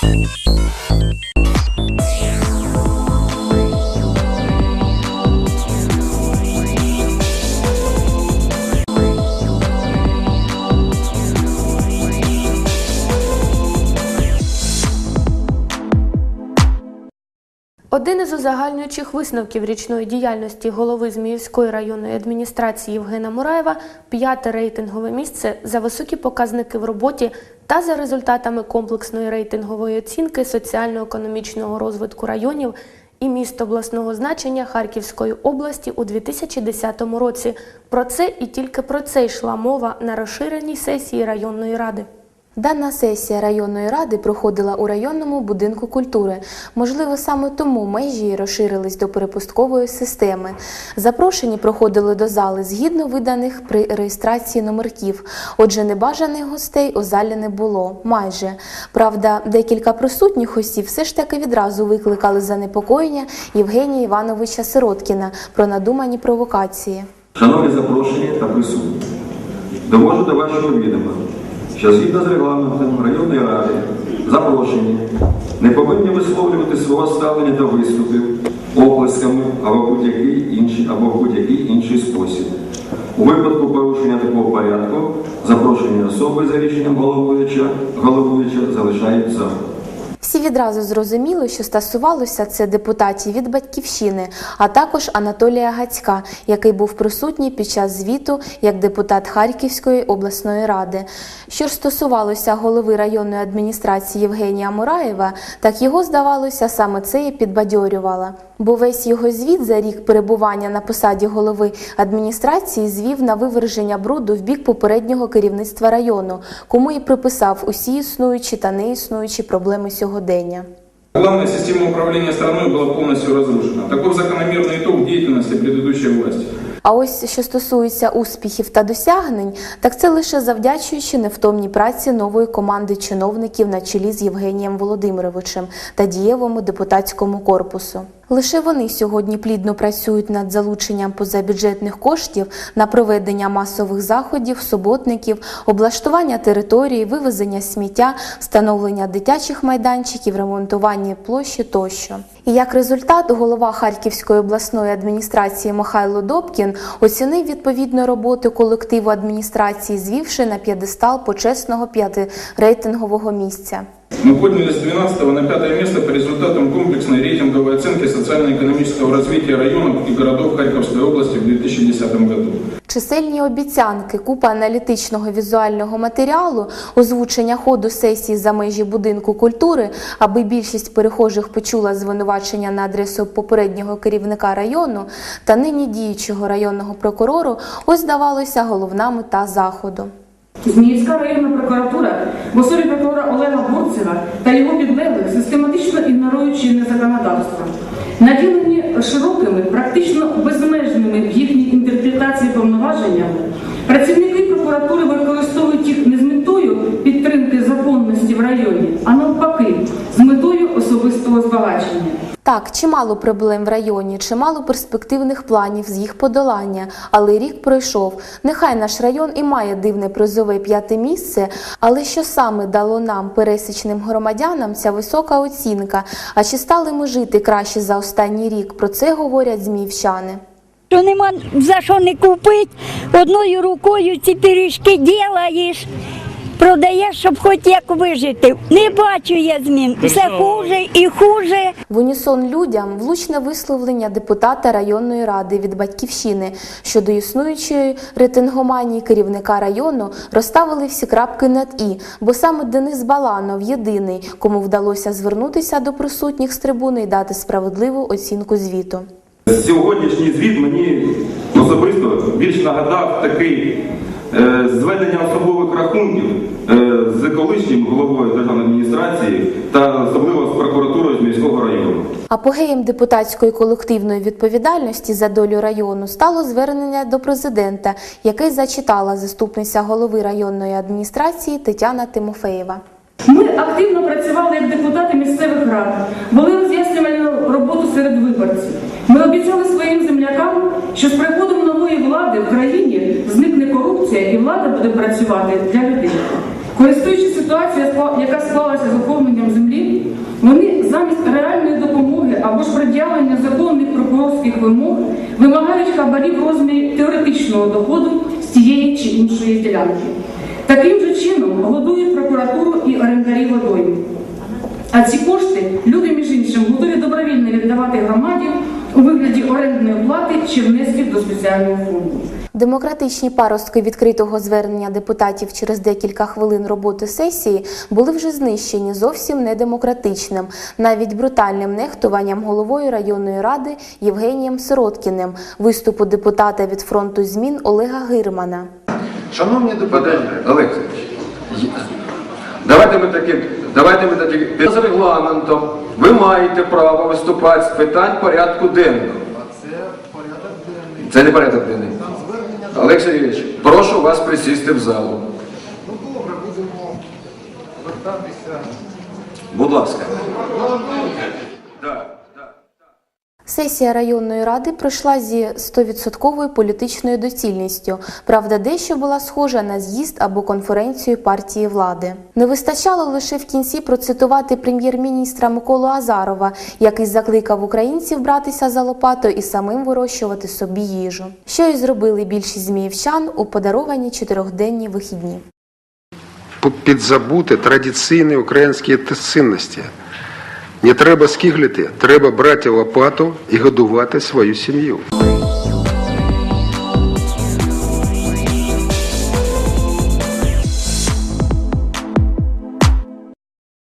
Thank you. Один із узагальнюючих висновків річної діяльності голови Зміївської районної адміністрації Євгена Мураєва п'яте рейтингове місце за високі показники в роботі та за результатами комплексної рейтингової оцінки соціально-економічного розвитку районів і міст обласного значення Харківської області у 2010 році. Про це і тільки про це йшла мова на розширеній сесії районної ради. Дана сесія районної ради проходила у районному будинку культури. Можливо, саме тому межі розширились до перепусткової системи. Запрошені проходили до зали згідно виданих при реєстрації номерків. Отже, небажаних гостей у залі не було. Майже правда, декілька присутніх осіб все ж таки відразу викликали занепокоєння Євгенія Івановича Сироткіна про надумані провокації. Шановні запрошені та присутні, довожу до вашого відома, що згідно з регламентом районної ради запрошені не повинні висловлювати свого ставлення до виступів оплесками або будь-який інший будь-який інший спосіб. У випадку порушення такого порядку запрошені особи за рішенням головуюча, головуюча залишають зал. Всі відразу зрозуміли, що стосувалося це депутатів від батьківщини, а також Анатолія Гацька, який був присутній під час звіту як депутат Харківської обласної ради. Що ж стосувалося голови районної адміністрації Євгенія Мураєва, так його здавалося, саме це і підбадьорювало Бо весь його звіт за рік перебування на посаді голови адміністрації звів на виверження бруду в бік попереднього керівництва району, кому і приписав усі існуючі та неіснуючі проблеми сьогодення. Главная система управления страной была полностью разрушена. Таков закономерный итог деятельности предыдущей власти. А ось що стосується успіхів та досягнень, так це лише завдячуючи невтомній праці нової команди чиновників на чолі з Євгенієм Володимировичем та дієвому депутатському корпусу. Лише вони сьогодні плідно працюють над залученням позабюджетних коштів на проведення масових заходів, суботників, облаштування території, вивезення сміття, встановлення дитячих майданчиків, ремонтування площі тощо. І як результат, голова Харківської обласної адміністрації Михайло Добкін оцінив відповідну роботу колективу адміністрації, звівши на п'єдестал почесного п'ятирейтингового місця. Мы поднялись с 12 на 5 место по результатам комплексной рейтинговой оценки социально-экономического развития районов и городов Харьковской области в 2010 году. Чисельні обіцянки, купа аналітичного візуального матеріалу, озвучення ходу сесії за межі будинку культури, аби більшість перехожих почула звинувачення на адресу попереднього керівника району та нині діючого районного прокурору, ось здавалося головна мета заходу. Зміївська районна прокуратура в особі прокурора Олега Бурцева та його підлеглих систематично ігнорують чинне законодавство. Наділені широкими, практично безмежними в їхній інтерпретації повноваженнями, працівники прокуратури використовують їх не з метою підтримки законності в районі, а навпаки, з метою особистого збагачення. Так, чимало проблем в районі, чимало перспективних планів з їх подолання, але рік пройшов. Нехай наш район і має дивне призове п'яте місце, але що саме дало нам, пересічним громадянам, ця висока оцінка? А чи стали ми жити краще за останній рік? Про це говорять зміївчани. Що нема за що не купити, одною рукою ці пиріжки ділаєш, продаєш, щоб хоч як вижити. Не бачу я змін. Все хуже і хуже. В унісон людям влучне висловлення депутата районної ради від батьківщини щодо існуючої ретингоманії керівника району розставили всі крапки над і, бо саме Денис Баланов єдиний, кому вдалося звернутися до присутніх з трибуни і дати справедливу оцінку звіту. Сьогоднішній звіт мені особисто більш нагадав такий е, зведення особових рахунків е, з колишнім головою державної адміністрації та особливо з прокуратурою з міського району. Апогеєм депутатської колективної відповідальності за долю району стало звернення до президента, яке зачитала заступниця голови районної адміністрації Тетяна Тимофеєва. Ми активно працювали як депутати місцевих рад, вели роз'яснювальну роботу серед виборців. Ми обіцяли своїм землякам, що з корупція і влада буде працювати для людей. Користуючись ситуацію, яка склалася з оформленням землі, вони замість реальної допомоги або ж пред'явлення законних прокурорських вимог вимагають хабарі в розмірі теоретичного доходу з тієї чи іншої ділянки. Таким же чином годують прокуратуру і орендарі водойми. А ці кошти люди, між іншим, готові добровільно віддавати громаді у вигляді орендної плати чи внесків до спеціального фонду. Демократичні паростки відкритого звернення депутатів через декілька хвилин роботи сесії були вже знищені зовсім недемократичним, навіть брутальним нехтуванням головою районної ради Євгенієм Сироткіним, виступу депутата від фронту змін Олега Гирмана. Шановні депутати, Олексійович, давайте ми таки, давайте ми таки, з регламентом ви маєте право виступати з питань порядку денного. Це не порядок денний. Олексій Юрійович, прошу вас присісти в залу. Ну добре, будемо вертатися. Будь ласка. Так. Сесія районної ради пройшла зі 100% політичною доцільністю. Правда, дещо була схожа на з'їзд або конференцію партії влади. Не вистачало лише в кінці процитувати прем'єр-міністра Миколу Азарова, який закликав українців братися за лопату і самим вирощувати собі їжу. Що й зробили більшість зміївчан у подаровані чотирьохденні вихідні. підзабути традиційні українські цінності. Не треба скиглити, треба брати лопату і годувати свою сім'ю.